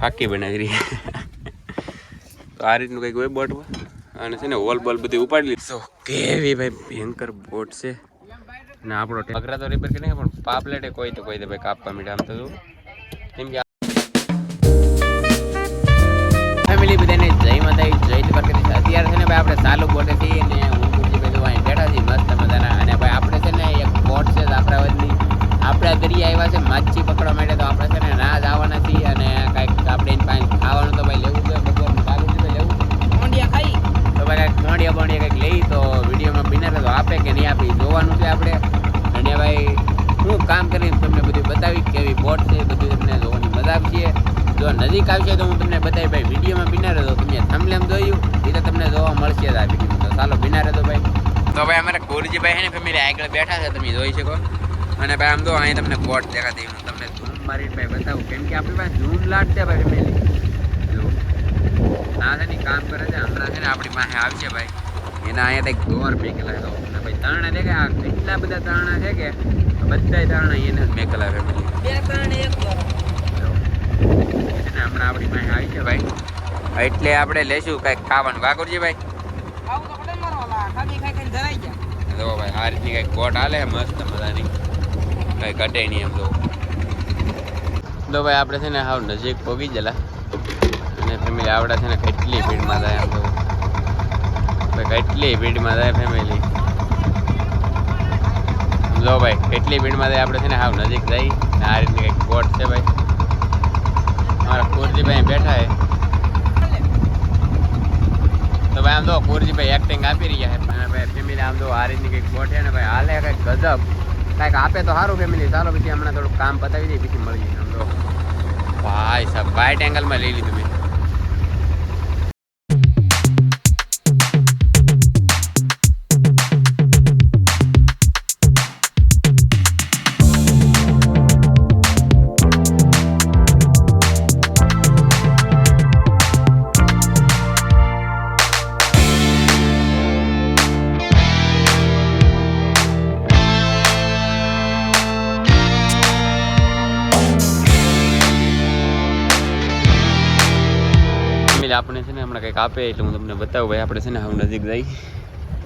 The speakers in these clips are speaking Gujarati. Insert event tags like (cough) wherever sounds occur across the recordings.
ફાકી બનાવી રહી તો આ રીતનું કંઈક હોય બોટમાં અને છે ને હોલ બોલ બધી ઉપાડી લીધી. તો કેવી ભાઈ ભયંકર બોટ છે. ને આપણો અઘરા તો રિપેર કરી પણ પાપલેટે કોઈ તો કોઈ તો ભાઈ કાપવા મીઠા આમ તો. કેમ કે ફેમિલી બધાને જય માતા જય દ્વારકાધીશ. અત્યારે છે ને ભાઈ આપણે સાલું બોટે છીએ ને હું ગુરજીભાઈ જો અહીં બેઠા છીએ મસ્ત મજાના. અને ભાઈ આપણે છે ને એક બોટ છે જાફરાબાદની આપણા દરિયા આવ્યા છે માછી પકડવા માટે, તો આપણે છે ને ના જ આવવાના છીએ અને હું તમને બતાવી ભાઈ વિડીયોમાં બિના રહેતો તમે થમલેમ જોયું એ તો તમને જોવા મળશે જ આ વીડિયો તો ચાલો, બિના રહેતો ભાઈ. તો ભાઈ અમારા ગુરુજીભાઈ છે ને ફેમિલી આગળ બેઠા છે, તમે જોઈ શકો. અને ભાઈ આમ તો અહીંયા તમને બોટ દેખાતી હું તમને ઝૂમ મારીને ભાઈ બતાવું. કેમ કે આપણી પાસે ઝૂમ લાટ છે ભાઈ ફેમિલી ના છે ને કામ કરે છે. હમણાં છે ને, આપણી પાસે આવશે ભાઈ. એના અહીંયા કંઈક દોર મેકેલા છે. અને ભાઈ તારણા દેખે આ કેટલા બધા તારણા છે કે બધા તાણા એને જ ફેમિલી બે તાણા એક અને ભાઈ એટલે આપણે લેશું કંઈક ખાવાનું. કાકુરજી ભાઈ? જો ભાઈ, આ રીતની કંઈક કોટ હાલે, મસ્ત મજાની. કંઈ ઘટે નહીં એમ તો. તો ભાઈ, આપણે છે ને હાવ નજીક પહોંચી ગયેલા. અને ફેમિલી આવડે છે ને કેટલી ભીડમાં એમ તો. કેટલી ભીડમાં થાય ફેમિલી જો ભાઈ, કેટલી ભીડમાં થાય આપણે છે ને હાવ નજીક જઈ. આ રીતની કંઈક કોટ છે ભાઈ. અમારા કુરજીભાઈ બેઠા છે. તો ભાઈ આમ તો કુરજીભાઈ એક્ટિંગ આપી રહ્યા છે. અને ભાઈ ફેમિલી આમ તો આ રીતની કંઈક બોટ છે ને ભાઈ હાલે કંઈક ગજબ. કાંઈક આપે તો સારું ફેમિલી ચાલો પછી હમણાં થોડુંક કામ પતાવી દઈએ, પછી મળી જઈએ આમ તો. ભાઈ સાહેબ વાઇટ એંગલમાં લઈ લીધું મેં. આપણે છે ને હમણાં કંઈક આપે એટલે હું તમને બતાવું. ભાઈ, આપણે છે ને હવે નજીક જઈ.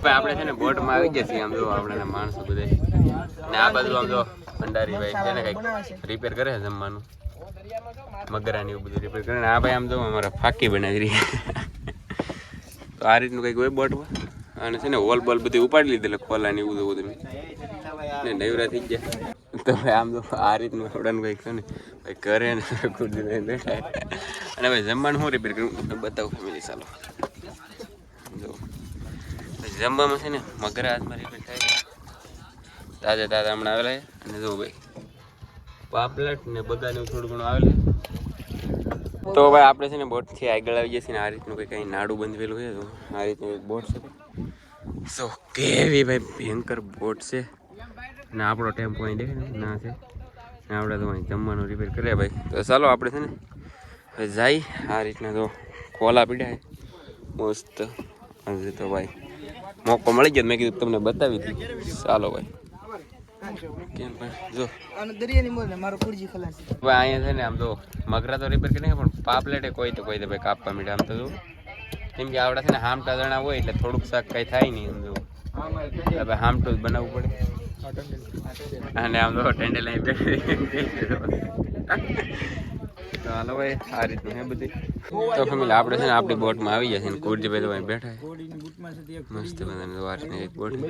ભાઈ, આપણે છે ને બોટમાં આવી ગયા છીએ. આમ જો આપણે માણસો બધા. ને આ બાજુ આમ જો ભંડારી ભાઈ છે ને કંઈક રિપેર કરે જમવાનું. મગરાની એવું બધું રિપેર કરે. ને આ ભાઈ આમ જો અમારા ફાકી બનાવી રહી તો આ રીતનું કંઈક હોય બોટમાં? અને છે ને હોલ બોલ બધી ઉપાડી લીધેલા ખોલાની એવું બધું. ને નવરા થઈ ગયા. તો ભાઈ આમ તો આ રીતનું આપણાનું કંઈક છે ને. ભાઈ કરે ને ખુરશી લઈને બેઠા. અને ભાઈ જમવાનું હું રિપેર કરું તમને બતાવું ફેમિલી ચાલો. જો. જમવામાં છે ને મગરા હાથમાં રિપેર થાય તાજા તાજા હમણાં આવેલા અને જો ભાઈ, પાપલેટ ને બગાને થોડું ઘણું આવેલું તો ભાઈ આપણે છે ને બોટથી આગળ આવી જઈએ છીએ ને આ રીતનું કંઈક અહીં નાડું બંધવેલું છે. તો આ રીતનું એક બોટ છે. સો કેવી ભાઈ ભયંકર બોટ છે. ને આપણો ટેમ્પો અહીં દેખે ને ના છે. ને આપણે તો અહીં જમવાનું રિપેર કરીએ ભાઈ. તો ચાલો આપણે છે ને હવે જાય આ રીતના તો ખોલા પીડ્યા. મસ્ત. હજી તો ભાઈ મોકો મળી ગયો મેં કીધું તમને બતાવી દીધું ચાલો ભાઈ. કેમ ભાઈ? જો. ભાઈ અહીંયા છે ને આમ તો મગરા તો રિપેર કરી પણ પાપલેટે કોઈ તો કોઈ તો ભાઈ કાપવા મીઠા આમ તો જો. કેમ કે આવડા છે ને હામટા દણા હોય એટલે થોડુંક શાક કઈ થાય નહીં આમ જો હવે હામટું જ બનાવવું પડે. અને આમ તો ટેન્ડે (laughs) લઈ તો હાલો ભાઈ આ રીતનું હે બધી. તો ફેમિલી આપણે છે ને આપણી બોટમાં આવી જશે ને કુરજીભાઈ તો અહીં બેઠા છે. મસ્ત બધાને વાત ને એક બોટ તો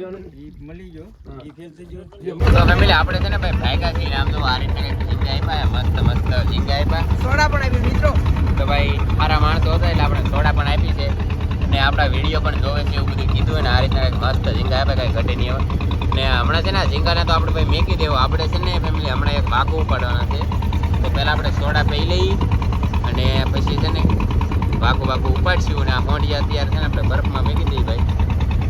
ફેમિલી આપણે છે ને ભાઈ ભાઈકા છીએ આમ તો આ રીતના ઝીંગા આપ્યા મસ્ત મસ્ત ઝીંગા આપ્યા સોડા પણ આપી મિત્રો. તો ભાઈ સારા માણસો હતા એટલે આપણે સોડા પણ આપી છે. આપણા વીડિયો પણ જોવે છે એવું બધું કીધું ને, આ રીતના કંઈક મસ્ત ઝીંગા આપે, કાંઈ ઘટે નહીં હોય. ને હમણાં છે ને ઝીંગાને તો આપણે ભાઈ મેકી દેવું. આપણે છે ને ફેમિલી હમણાં એક વાકવું પડવાના છે. તો પહેલાં આપણે સોડા પી લઈ અને પછી છે ને વાકું વાકું ઉપાડશું અને આ મોઢિયા અત્યારે છે ને આપણે બરફમાં મેકી દઈએ ભાઈ.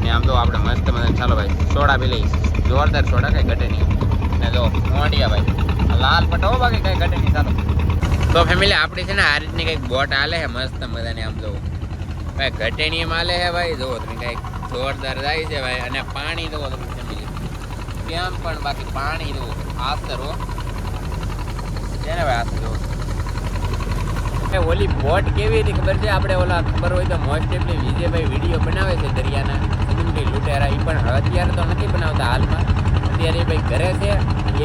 ને આમ તો આપણે મસ્ત મજા ચાલો ભાઈ, સોડા પી લઈ જોરદાર સોડા, કાંઈ ઘટે નહીં. ને જો મોઢિયા ભાઈ. લાલ પટો બાકી, કાંઈ ઘટે નહીં, ચાલો. તો ફેમિલી આપણી છે ને આ રીતની કંઈક બોટ છે, મસ્ત મજાની આમ જો. ભાઈ, ઘટેણી માલે હે ભાઈ જો તમે કંઈક જોરદાર જાય છે ભાઈ, અને પાણી જુઓ તમે ફેમિલી કેમ પણ બાકી પાણી દો આસરો છે ને ભાઈ આસરો ઓલી બોટ કેવી હતી ખબર છે? આપણે ઓલા ખબર હોય તો મોસ્ટ ઓફલી વિજયભાઈ વીડિયો બનાવે છે દરિયાના. સદુમટી લૂંટેરા એ પણ અત્યારે તો નથી બનાવતા હાલમાં. અત્યારે ભાઈ ઘરે છે.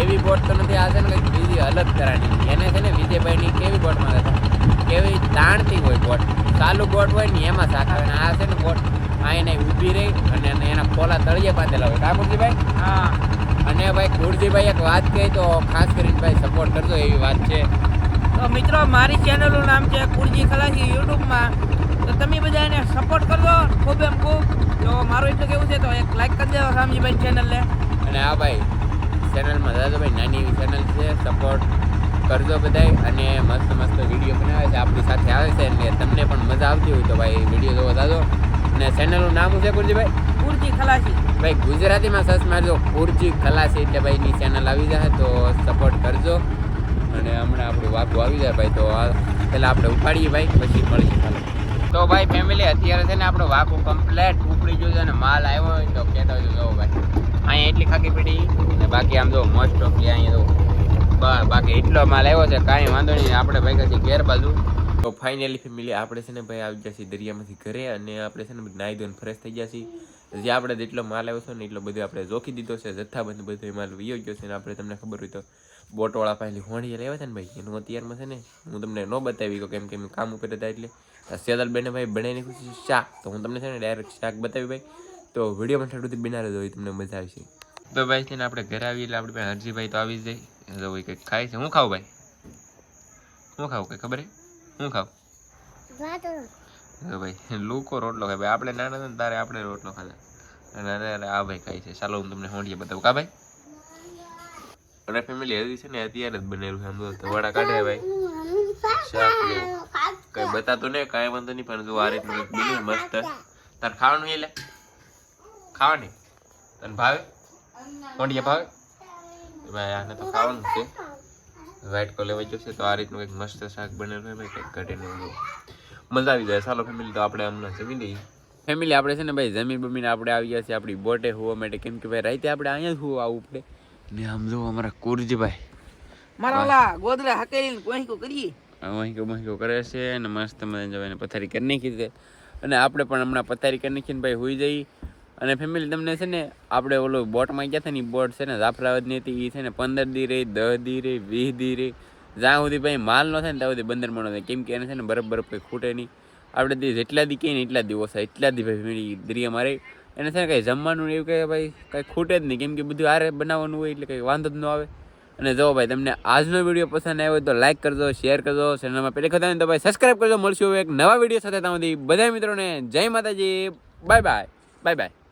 એવી બોટ તો નથી, આ ને કંઈક બીજી અલગ કરાની એને છે ને વિજયભાઈની કેવી બોટમાં હતા કેવી તાણતી હોય બોટ ચાલુ બોટ હોય ને એમાં શાક આવે. આ છે ને બોટ આ એને ઊભી રહી અને એના પોલા તળિયે બાંધેલા હોય. ઠાકોરજીભાઈ હા. અને ભાઈ ગુરજીભાઈ એક વાત કહી તો ખાસ કરીને ભાઈ સપોર્ટ કરજો એવી વાત છે. તો મિત્રો મારી ચેનલનું નામ છે કુરજી ખલાસી યુટ્યુબમાં તો તમે બધા એને સપોર્ટ કરજો. ખૂબ એમ ખૂબ. તો મારું એટલું કેવું છે તો એક લાઈક કરી દેવો રામજીભાઈ ચેનલને અને આ ભાઈ ચેનલમાં દાદાભાઈ નાની એવી ચેનલ છે. સપોર્ટ કરજો બધાય અને મસ્ત મસ્ત વીડિયો બનાવે છે. આપણી સાથે આવે છે એટલે તમને પણ મજા આવતી હોય તો ભાઈ વીડિયો જોવા દાદો અને ચેનલનું નામ શું છે કુરજીભાઈ કુરજી ખલાસી. ભાઈ ગુજરાતીમાં સર્ચ મારજો કુરજી ખલાસી એટલે ભાઈ ની ચેનલ આવી જાય તો સપોર્ટ કરજો. અને હમણાં આપણું વાકું આવી જાય ભાઈ તો પહેલાં આપણે ઉપાડીએ ભાઈ પછી મળીએ ચાલો તો ભાઈ ફેમિલી અત્યારે છે ને આપણો વાકું કમ્પ્લેટ ઉપડી ગયું છે અને માલ આવ્યો હોય તો કહેતા હોય જો ભાઈ. અહીંયા એટલી ખાકી પડી અને બાકી આમ જો મોસ્ટ ઓફલી અહીંયા બા- બાકી એટલો માલ આવ્યો છે, કાંઈ વાંધો નહીં, આપણે ભાઈ છે ઘેર બાજુ. તો ફાઇનલી ફેમિલી આપણે છે ને ભાઈ આવી જશે દરિયામાંથી ઘરે અને આપણે છે ને નાહી ધોઈને ફ્રેશ થઈ છીએ. જે આપણે જેટલો માલ આવ્યો છે ને એટલો બધો આપણે જોખી દીધો છે જથ્થાબંધ બધો માલ વયો ગયો છે ને આપણે તમને ખબર હોય તો બોટવાળા પહેલી હોણીએ લેવા છે ને ભાઈ, એનું અત્યારમાં છે ને હું તમને ન બતાવી ગયો કેમ કે કામ ઉપર હતા એટલે. સેદલ બેને ભાઈ બનાવીને ખુશી શાક, તો હું તમને છે ને ડાયરેક્ટ શાક બતાવી ભાઈ. તો વિડીયોમાં ઠાઠુંથી બનાવી હોય તમને મજા આવશે. તો ભાઈ છે ને આપણે ઘરે આવીએ એટલે આપણે ભાઈ હરજીભાઈ તો આવી જાય. તો કંઈક ખાય છે. હું ખાવું ભાઈ? હું ખાવું કંઈ ખબર હું ખાવું ભાઈ, લોકો રોટલો ખાય. આપણે નાના હતા તારે આપણે રોટલો ખાધા. અને અરે આ ભાઈ ખાય છે. ચાલો હું તમને હોંડીએ બતાવું. કા ભાઈ? અને ફેમિલી હજી છે ને અત્યારે જ બનેલું છે. આમ તો વડા કાઢે ભાઈ. કઈ બતાતો ને કાંઈ વાંધો નહીં, પણ જો આ રીતનું બન્યું મસ્ત. તાર ખાવાનું એટલે ખાવાની? તને ભાવે? હોંડીએ ભાવે ભાઈ આને તો ખાવાનું છે વ્હાઈટ કલર લેવાઈ જશે તો આ રીતનું કંઈક મસ્ત શાક બનેલું હોય કંઈક ઘટીને મજા આવી જાય ચાલો ફેમિલી તો આપણે હમણાં જમી લઈએ ફેમિલી આપણે છે ને ભાઈ જમીન બમીને આપણે આવી ગયા છીએ આપણી બોટે હોવા માટે કેમ કે ભાઈ રાતે આપણે અહીંયા જ હોવા આવવું પડે ને આમ જો અમારા કુરજીભાઈ મારા ઓલા ગોદરા હકેલીને કોઈકો કરીએ મહિકો મહિકો કરે છે અને મસ્ત મજા જવાને પથારી કરી નાખી છે અને આપણે પણ હમણાં પથારી કરી નાખીને ભાઈ હોઈ જઈ અને ફેમિલી તમને છે ને, આપણે ઓલો બોટમાં ગયા હતા ને બોટ છે ને જાફરાબાદની હતી એ છે ને પંદર દી રહી દસ દી રહી, વીસ દી રહી. જ્યાં સુધી ભાઈ માલ ન થાય ને, ત્યાં સુધી બંદર મણો થાય. કેમ કે એને છે ને બરફ બરફ કંઈ ખૂટે નહીં. આપણે તે જેટલા દી કહીએ ને એટલા દી થાય એટલા દી ભાઈ ફેમિલી દરિયા મારે. એને છે ને કંઈ જમવાનું ને એવું કંઈ ભાઈ કંઈ ખૂટે જ નહીં. કેમ કે બધું આરે બનાવવાનું હોય એટલે કંઈ વાંધો જ ન આવે. અને જો ભાઈ તમને આજનો વીડિયો પસંદ આવ્યો તો લાઈક કરજો શેર કરજો. ચેનલમાં પહેલી ખતા ને તો ભાઈ સબસ્ક્રાઈબ કરજો. મળશું એક નવા વીડિયો સાથે ત્યાં બધા મિત્રોને જય માતાજી. Bye bye bye bye